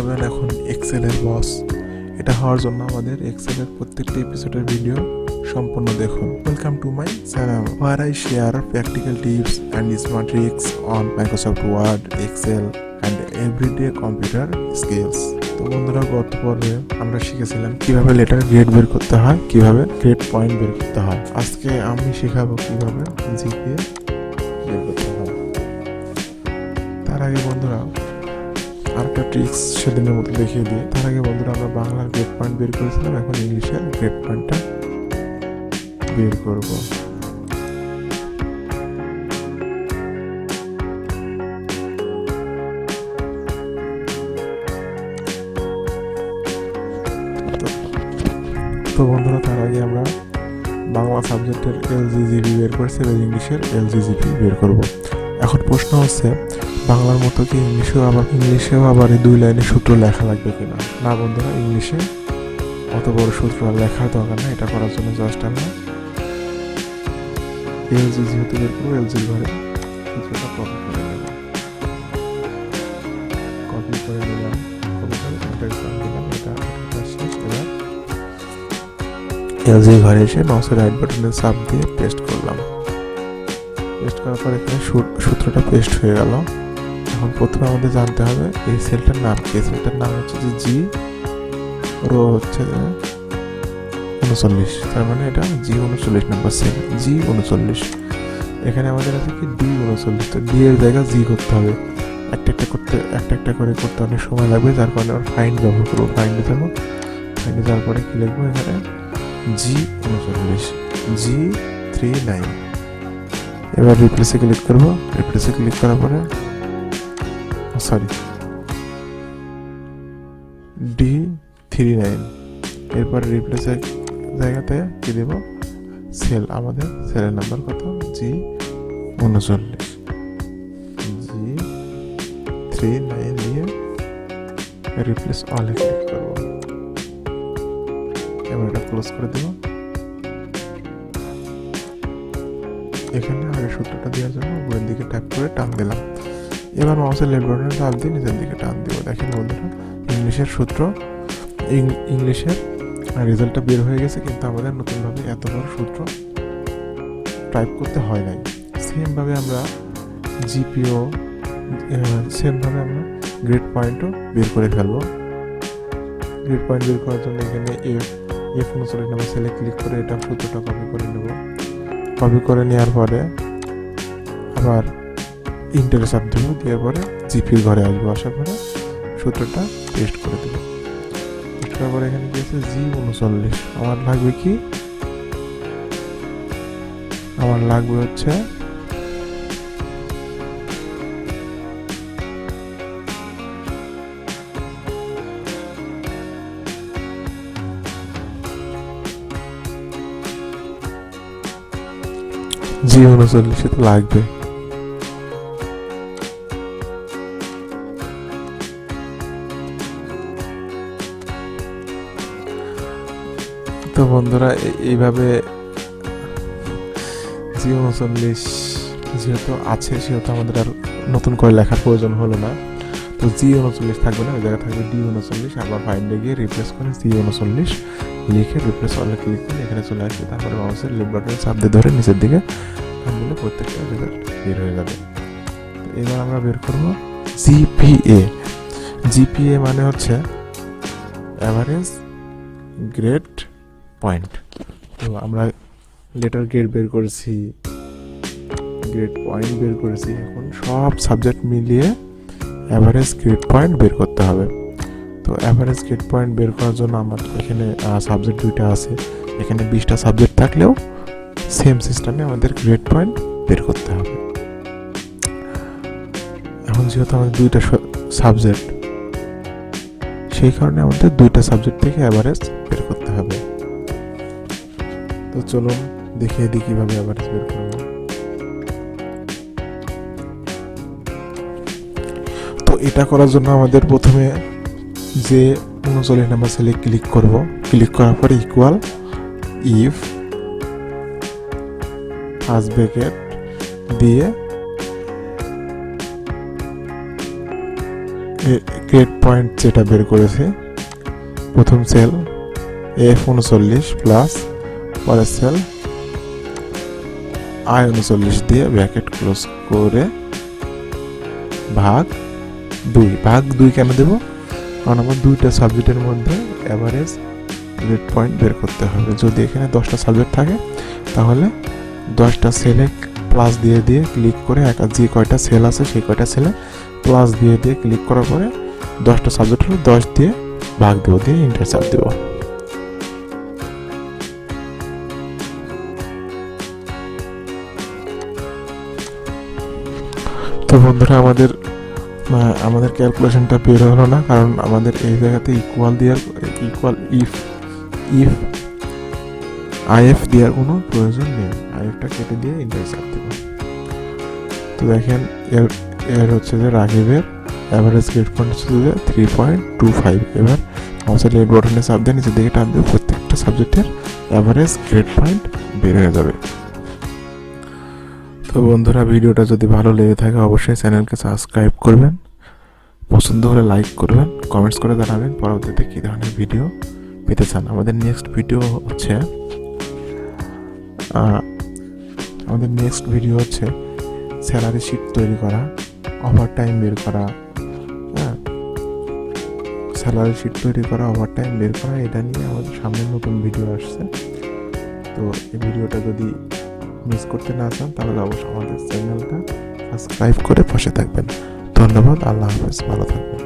হবেন এখন এক্সেলের বস এটা হওয়ার জন্য আমাদের এক্সেলের প্রত্যেকটি এপিসোডের ভিডিও সম্পূর্ণ দেখুন। Welcome to my channel where I share practical tips and smart tricks on Microsoft Word Excel and everyday computer skills তো বন্ধুরা, গত পর্বে আমরা শিখেছিলাম কীভাবে লেটার গ্রেড বের করতে হয়, কীভাবে গ্রেড পয়েন্ট বের করতে হয়। আজকে আমি শেখাবো কীভাবে জিপিএ বের করতে হয়। তার আগে বন্ধুরা ট্রিক্স সেদিনের মতো দেখিয়ে দিয়ে। তার আগে বন্ধুরা, আমরা বাংলার গ্রেড পয়েন্ট বের করেছিলাম, এখন ইংলিশের গ্রেড পয়েন্টটা বের করব। তো বন্ধুরা, তার আগে আমরা বাংলা সাবজেক্টের এল জি এলজিজিবি বের করেছি এবং ইংলিশের এল জি এলজিজিবি বের করব। এখন প্রশ্ন হচ্ছে বাংলার মতো কি ইংলিশেও আবার ইংলিশেও আবার এই দুই লাইনে সূত্র লেখা লাগবে কিনা? না বন্ধুরা, ইংলিশে অত বড় সূত্র আর লেখার দরকার না এটা করার জন্য জাস্ট আমরা এলজি যেহেতু বের করব এলজির ঘরে সূত্রটা কপি করে নেব। কপি করে নিলাম কপি করে exam দিলাম, এটা এবার এলজি ঘরে এসে মাউসের রাইট বাটনে চাপ দিয়ে পেস্ট করলাম। পেস্ট করার পর এখানে সূত্রটা পেস্ট হয়ে গেল। এখন প্রথমে আমাদের জানতে হবে এই সেলটার নাম কি? সেলটার নাম হচ্ছে যে জি, রো হচ্ছে উনচল্লিশ তার মানে এটা জি উনচল্লিশ নাম্বার সেল, জি উনচল্লিশ এখানে আমাদের আছে কি? ডি উনচল্লিশ তো ডি এর জায়গা জি করতে হবে। একটা একটা করতে, একটা একটা করে করতে অনেক সময় লাগবে, যার কারণে আমরা ফাইন ব্যবহার করব। ফাইন্ডে যাব। ফাইন্ডে যাওয়ার পরে কি লিখব এখানে? জি উনচল্লিশ জি থ্রি নাইন। এবার রিপ্লেসে ক্লিক করব। রিপ্লেসে ক্লিক করার পরে সরি। ডি থ্রি নাইন এরপর রিপ্লেসের জায়গাতে কি দেব? সেল আমাদের সেলের নাম্বার কত? জি উনচল্লিশ। জি থ্রি নাইন দিয়ে রিপ্লেস অলে ক্লিক করব। এবার এটা ক্লোজ করে দেব। এখানে আগে সূত্রটা দেওয়ার জন্য উপরের দিকে ট্যাপ করে টান দিলাম। এবার মাউসের লেফট বাটনে চাপ দিয়ে নিচের দিকে টান দিব। দেখেন বন্ধুরা, ইংলিশের সূত্র ইংলিশের রেজাল্টটা বের হয়ে গেছে, কিন্তু আমাদের নতুনভাবে এত বড় সূত্র টাইপ করতে হয় নাই। সেমভাবে আমরা জিপিও সেমভাবে আমরা গ্রেড পয়েন্টও বের করে ফেলব। গ্রেড পয়েন্ট বের করার জন্য এখানে এফ এফ উনচল্লিশ নাম্বার সেলে ক্লিক করে এটা সূত্রটা কপি করে নেব। কপি করে নেওয়ার পরে আবার ইন্টারে চাপ দেবো দেওয়ার পরে জিপির ঘরে আসব আসার পরে সূত্রটা পেস্ট করে দেবো। পেস্ট করার পরে এখানে আছে জি উনচল্লিশ। আমার লাগবে কি? আমার লাগবে হচ্ছে জি উনচল্লিশে তো লাগবে। বন্ধুরা এইভাবে জি উনচল্লিশ যেহেতু আছে, সেহেতু আমাদের আর নতুন করে লেখার প্রয়োজন হলো না। তো জি উনচল্লিশ থাকবে না, ওই জায়গায় থাকবে ডি উনচল্লিশ, আবার ফাইন্ডে গিয়ে রিপ্লেস করে জি উনচল্লিশ লিখে রিপ্লেস অলে ক্লিক করে এখানে চলে আসবে। তারপরে মাউসের লেফট বাটনে চাপ দিয়ে ধরে নিচের দিকে টান প্রত্যেকটা রেজাল্ট বের হয়ে যাবে। এবার আমরা বের করব জিপিএ জিপিএ মানে হচ্ছে অ্যাভারেজ গ্রেড পয়েন্ট তো আমরা লেটার গ্রেড বের করেছি গ্রেড পয়েন্ট বের করেছি। এখন সব সাবজেক্ট মিলিয়ে অ্যাভারেজ গ্রেড পয়েন্ট বের করতে হবে। তো অ্যাভারেজ গ্রেড পয়েন্ট বের করার জন্য আমার এখানে সাবজেক্ট দুইটা আছে। এখানে বিশটা সাবজেক্ট থাকলেও সেম সিস্টেমে আমাদের গ্রেড পয়েন্ট বের করতে হবে। এখন যেহেতু আমাদের দুইটা সাবজেক্ট সেই কারণে আমাদের দুইটা সাবজেক্ট থেকে অ্যাভারেজ বের করতে তো চলুন দেখিয়ে দিই কীভাবে আবার বের করব। তো এটা করার জন্য আমাদের প্রথমে যে উনচল্লিশ নাম্বার সেলে ক্লিক করব। ক্লিক করার পরে ইকুয়াল ইফ ফার্স্ট ব্র্যাকেট দিয়ে গ্রেড পয়েন্ট যেটা বের করেছে, প্রথম সেল এফ উনচল্লিশ প্লাস পরের সেল আই উনচল্লিশ দিয়ে ব্র্যাকেট ক্লোজ করে ভাগ দুই। ভাগ দুই কেন দেব? কারণ আমার দুইটা সাবজেক্টের মধ্যে অ্যাভারেজ গ্রেড পয়েন্ট বের করতে হবে। যদি এখানে দশটা সাবজেক্ট থাকে, তাহলে দশটা সেলে প্লাস দিয়ে দিয়ে ক্লিক করে একা যে কয়টা সেল আছে সেই কয়টা সেলে প্লাস দিয়ে দিয়ে ক্লিক করার পরে দশটা সাবজেক্ট হলে দশ দিয়ে ভাগ দেবো, দিয়ে ইন্টারচাপ দেবো। তো বন্ধুরা, আমাদের আমাদের ক্যালকুলেশনটা বের হলো না, কারণ আমাদের এই জায়গাতে ইকুয়াল দেওয়ার ইকুয়াল ইফ ইফ আইএফ দেওয়ার কোনো প্রয়োজন নেই। আইএফটা কেটে দিয়ে ইন্টারেস্ট দেব তো দেখেন, এর এর হচ্ছে যে রাগিবের অ্যাভারেজ গ্রেড পয়েন্ট হচ্ছে যে থ্রি পয়েন্ট টু ফাইভ এবার আমাদের রেড বটনে দিয়ে নিচের দিকে টান দিয়ে প্রত্যেকটা সাবজেক্টের অ্যাভারেজ গ্রেড পয়েন্ট বের হয়ে যাবে। তো বন্ধুরা, ভিডিওটা যদি ভালো লেগে থাকে, অবশ্যই চ্যানেলকে সাবস্ক্রাইব করবেন। পছন্দ হলে লাইক করবেন, কমেন্টস করে জানাবেন। পরবর্তীতে কী ধরনের ভিডিও পেতে চান? আমাদের নেক্সট ভিডিও হচ্ছে আমাদের নেক্সট ভিডিও হচ্ছে স্যালারি শিট তৈরি করা ওভার টাইম বের করা হ্যাঁ। স্যালারি শিট তৈরি করা ওভার টাইম বের করা, এটা নিয়ে আমাদের সামনে নতুন ভিডিও আসছে। তো এই ভিডিওটা যদি মিস করতে না চান, তাহলে অবশ্যই আমাদের চ্যানেলটা সাবস্ক্রাইব করে পাশে থাকবেন। ধন্যবাদ, আল্লাহ হাফেজ, ভালো থাকবেন।